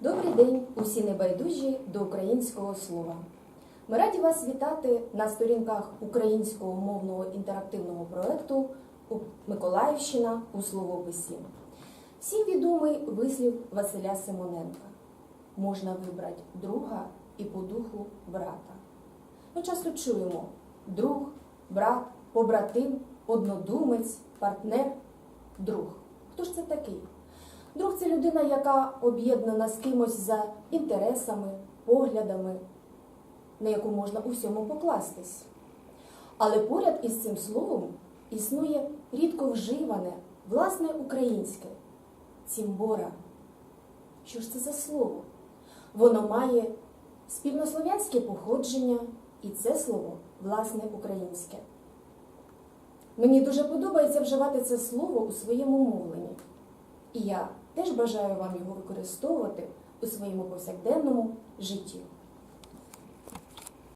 Добрий день, усі небайдужі до українського слова. Ми раді вас вітати на сторінках українського мовного інтерактивного проєкту Миколаївщина у словописі. Всім відомий вислів Василя Симоненка. Можна вибрати друга і по духу брата. Ми часто чуємо друг, брат, побратим, однодумець, партнер, друг. Хто ж це такий? Друг це людина, яка об'єднана з кимось за інтересами, поглядами, на яку можна у всьому покластись. Але поряд із цим словом існує рідко вживане, власне українське цімбора. Що ж це за слово? Воно має спільнослов'янське походження, і це слово власне українське. Мені дуже подобається вживати це слово у своєму мовленні. І я теж бажаю вам його використовувати у своєму повсякденному житті.